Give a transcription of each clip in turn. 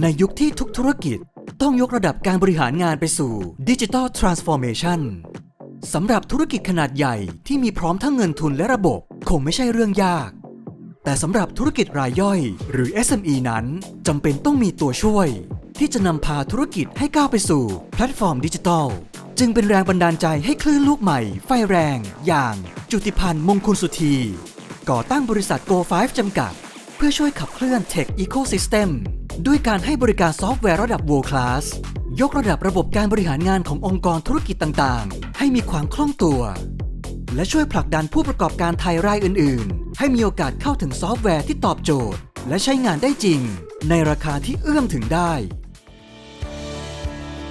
ในยุคที่ทุกธุรกิจต้องยกระดับการบริหารงานไปสู่ดิจิ t a ลทรานส์ฟอร์เมชันสำหรับธุรกิจขนาดใหญ่ที่มีพร้อมทั้งเงินทุนและระบบคงไม่ใช่เรื่องยาก แต่สำหรับธุรกิจรายย่อย หรือ SME นั้นจำเป็นต้องมีตัวช่วย ที่จะนำพาธุรกิจให้ก้าวไปสู่แพลตฟอร์มดิจิทัล จึงเป็นแรงบันดาลใจให้คลื่นลูกใหม่ ไฟแรง อย่าง จุติพันธ์มงคลสุธีก่อตั้งบริษัท Go5 จำกัด พื่อช่วยขับเคลื่อน Tech Ecosystem ด้วยการให้บริการซอฟต์แวร์ระดับ World Class ยกระดับระบบการบริหารงานขององค์กรธุรกิจต่างๆ ให้มีความคล่องตัว และช่วยผลักดันผู้ประกอบการไทยรายอื่น ๆ ให้มีโอกาสเข้าถึงซอฟต์แวร์ที่ตอบโจทย์ และใช้งานได้จริง ในราคาที่เอื้อมถึงได้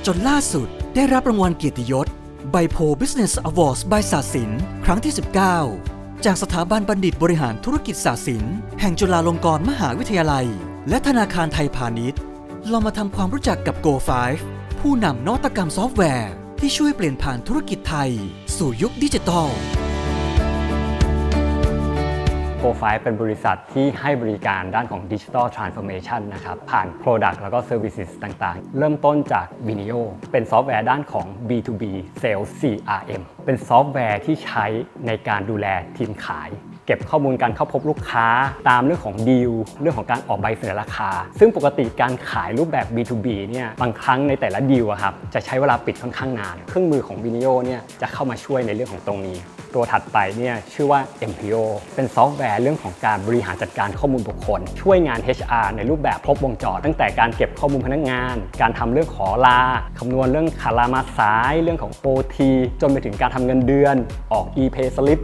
จนล่าสุดได้รับรางวัลเกียรติยศไบโพ Business Awards by ศาสิน ครั้งที่ 19 จากสถาบันบัณฑิตบริหารธุรกิจศาสินแห่งจุฬาลงกรณ์มหาวิทยาลัย และธนาคารไทยพาณิชย์ เรามาทำความรู้จักกับ Go5 ผู้นำนวัตกรรมซอฟต์แวร์ ที่ช่วยเปลี่ยนผ่านธุรกิจไทย สู่ยุคดิจิทัล โ o 5เป็นบริษัทที่ให้บริการด้านของ Digital Transformation นะครับ ผ่าน Product แล้วก็ Services ต่างๆ เริ่มต้นจาก Vinio เป็นซอฟต์แวร์ด้านของ B2B Sales CRM เป็นซอฟต์แวร์ที่ใช้ในการดูแลทีมขายเก็บข้อมูลการเข้าพบลูกค้าตามเรื่องของดีลเรื่องของการออกใบเสนอราคา ซึ่งปกติการขายรูปแบบ B2B เนี่ยบางครั้งในแต่ละดีลอะครับจะใช้เวลาปิดค่อนข้างนาน เครื่องมือของ Vinio เนี่ยจะเข้ามาช่วยในเรื่องของตรงนี้ ตัวถัดไปเนี่ยชื่อว่า MPO เป็นซอฟต์แวร์เรื่องของการบริหารจัดการข้อมูลบุคคล ช่วยงาน HR ในรูปแบบครบวงจรตั้งแต่การเก็บข้อมูลพนักงาน การทำเรื่องขอลาคำนวณเรื่องขาลามาสาย เรื่องของ OT จนไปถึงการทำเงินเดือนออก e-pay slip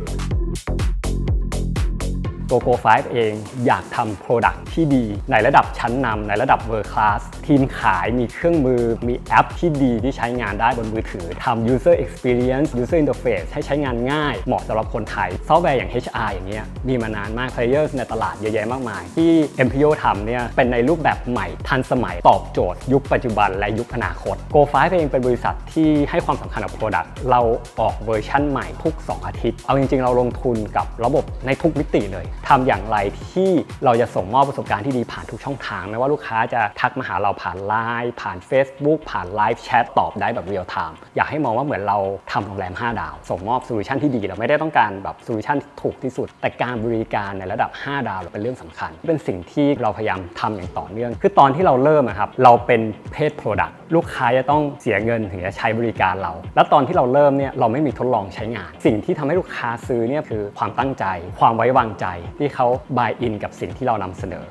ตัว Go5 เองอยากทำ Product ที่ดี ในระดับชั้นนำในระดับ World Class ทีมขายมีเครื่องมือมีแอปที่ดีที่ใช้งานได้บนมือถือทำ User Experience User Interface ให้ใช้งานง่าย เหมาะสำหรับคนไทย ซอฟต์แวร์อย่าง HR อย่างเงี้ยมีมานานมาก Players ในตลาดเยอะแยะมากมาย ที่ MPO ทำเนี่ยเป็นในรูปแบบใหม่ทันสมัยตอบโจทย์ ยุคปัจจุบันและยุคอนาคต Go5 เองเป็นบริษัทที่ให้ความสำคัญกับ Product เราออกเวอร์ชั่นใหม่ทุก 2 อาทิตย์ เอาจริงๆ เราลงทุนกับระบบในทุกมิติเลยทำอย่างไรที่เราจะส่งมอบประสบการณ์ที่ดีผ่านทุกช่องทางไม่ว่าลูกค้าจะทักมาหาเราผ่านไลน์ผ่าน Facebook ผ่านไลฟ์แชทตอบได้แบบเรียลไทม์อยากให้มองว่าเหมือนเราทำโรงแรม 5 ดาว ส่งมอบโซลูชันที่ดีเราไม่ได้ต้องการแบบโซลูชันถูกที่สุด แต่การบริการในระดับ 5 ดาวเป็นเรื่องสำคัญ เป็นสิ่งที่เราพยายามทำอย่างต่อเนื่อง คือตอนที่เราเริ่มอะครับเราเป็นเพศ Product ลูกค้าจะต้องเสียเงินถึงจะใช้บริการเรา แล้วตอนที่เราเริ่มเนี่ยเราไม่มีทดลองใช้งาน สิ่งที่ทำให้ลูกค้าซื้อเนี่ยคือความตั้งใจ ความไว้วางใจที่เขา buy in กับสิ่งที่เรานำเสนอ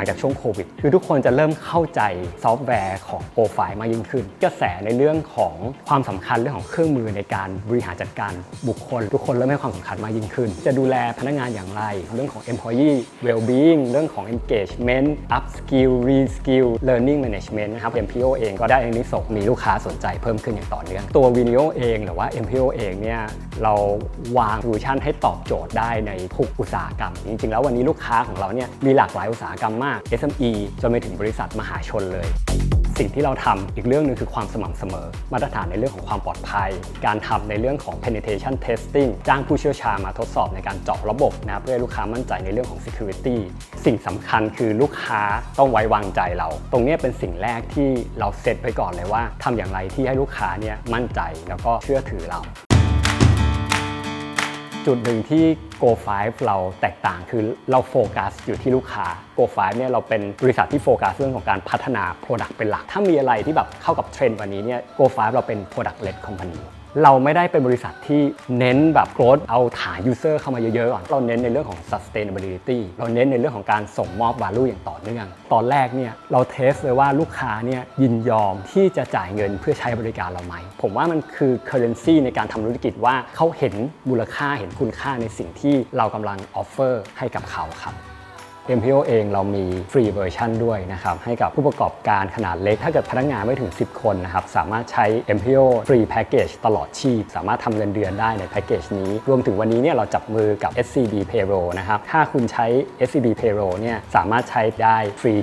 ลังจากช่วงโควิด คือทุกคนจะเริ่มเข้าใจซอฟต์แวร์ของโปรไฟล์มากยิ่งขึ้น กระแสในเรื่องของความสำคัญเรื่องของเครื่องมือในการบริหารจัดการบุคคล ทุกคนเริ่มให้ความสำคัญมากยิ่งขึ้น จะดูแลพนักงานอย่างไร เรื่องของ employee well-being เรื่องของ engagement up skill re skill learning management นะครับ MPO เองก็ได้อันนี้ส่งส์มีลูกค้าสนใจเพิ่มขึ้นอย่างต่อเนื่องตัว Vinio เองหรือว่า MPO เองเนี่ยเราวางโซลูชันให้ตอบโจทย์ได้ในทุกอุตสาหกรรม จริงๆ แล้ววันนี้ลูกค้าของเราเนี่ยมีหลากหลายอุตสาหกรรมมาก SME จนไปถึงบริษัทมหาชนเลย สิ่งที่เราทำอีกเรื่องหนึ่งคือความสม่ำเสมอ มาตรฐานในเรื่องของความปลอดภัย การทำในเรื่องของ penetration testing จ้างผู้เชี่ยวชาญมาทดสอบในการเจาะระบบนะเพื่อให้ลูกค้ามั่นใจในเรื่องของ security สิ่งสำคัญคือลูกค้าต้องไว้วางใจเรา ตรงนี้เป็นสิ่งแรกที่เราเซตไว้ก่อนเลยว่าทำอย่างไรที่ให้ลูกค้าเนี่ยมั่นใจแล้วก็เชื่อถือเรา จุดหนึ่งที่ Go5 เราแตกต่างคือเราโฟกัสอยู่ที่ลูกค้า Go5 เนี่ยเราเป็นบริษัทที่โฟกัสเรื่องของการพัฒนา Product เป็นหลัก ถ้ามีอะไรที่แบบเข้ากับเทรนด์วันนี้เนี่ย Go5 เราเป็น Product led company เราไม่ได้เป็นบริษัทที่เน้นแบบ growth เอาฐาน user เข้ามาเยอะๆก่อน เราเน้นในเรื่องของ sustainability เราเน้นในเรื่องของการส่งมอบ value อย่างต่อเนื่อง ตอนแรกเนี่ยเราเทสเลยว่าลูกค้าเนี่ยยินยอมที่จะจ่ายเงินเพื่อใช้บริการเราไหม ผมว่ามันคือ currency ในการทำธุรกิจว่าเขาเห็นมูลค่าเห็นคุณค่าในสิ่งที่เรากำลัง offer ให้กับเขาครับ MPO เองเรามีฟรีเวอร์ชันด้วยนะครับให้กับผู้ประกอบการขนาดเล็ก ถ้าเกิดพนักงานไม่ถึง 10 คนนะครับสามารถใช้ MPO ฟรีแพ็กเกจตลอดชีพ สามารถทำเงินเดือนได้ในแพ็กเกจนี้ รวมถึงวันนี้เนี่ยเราจับมือกับ SCB Payroll นะครับถ้าคุณใช้ SCB Payroll เนี่ยสามารถใช้ได้ฟรี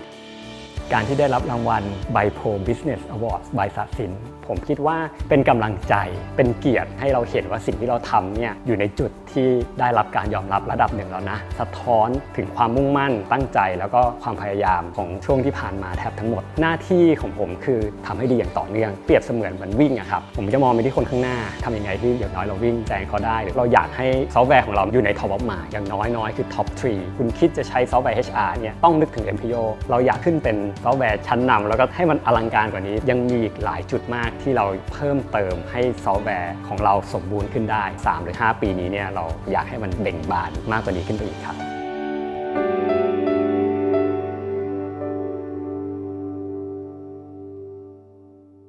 การที่ได้รับรางวัล b i p o Business Awards บายสาสิน ผมคิดว่าเป็นกำลังใจเป็นเกียรติให้เราเห็นว่าสิ่งที่เราทำเนี่ยอยู่ในจุดที่ได้รับการยอมรับระดับหนึ่งแล้วนะ สะท้อนถึงความมุ่งมั่นตั้งใจ แล้วก็ความพยายามของช่วงที่ผ่านมาแทบทั้งหมด หน้าที่ของผมคือทำให้ดีอย่างต่อเนื่อง เปรียบเสมือนเหมือนวิ่งอะครับผมจะมองไปที่คนข้างหน้าทำยังไงที่อย่างน้อยเราวิ่งแซงเขาได้หรือเราอยากให้ซอฟต์แวร์ของเราอยู่ใน top of mind อย่างน้อยน้อยคือ top 3คุณคิดจะใช้ซอฟต์แวร์ HR เนี่ยต้องนึกถึง MPO เราอยากขึ้นเป็นซอฟต์แวร์ชั้นนำแล้วก็ให้มันอลังการกว่านี้ ยังมีอีกหลายจุดมากที่เราเพิ่มเติมให้ซอฟต์แวร์ของเราสมบูรณ์ขึ้นได้ 3 หรือ 5 ปีนี้เนี่ยเราอยากให้มันเบ่งบานมากกว่านี้ขึ้นไปอีกครับ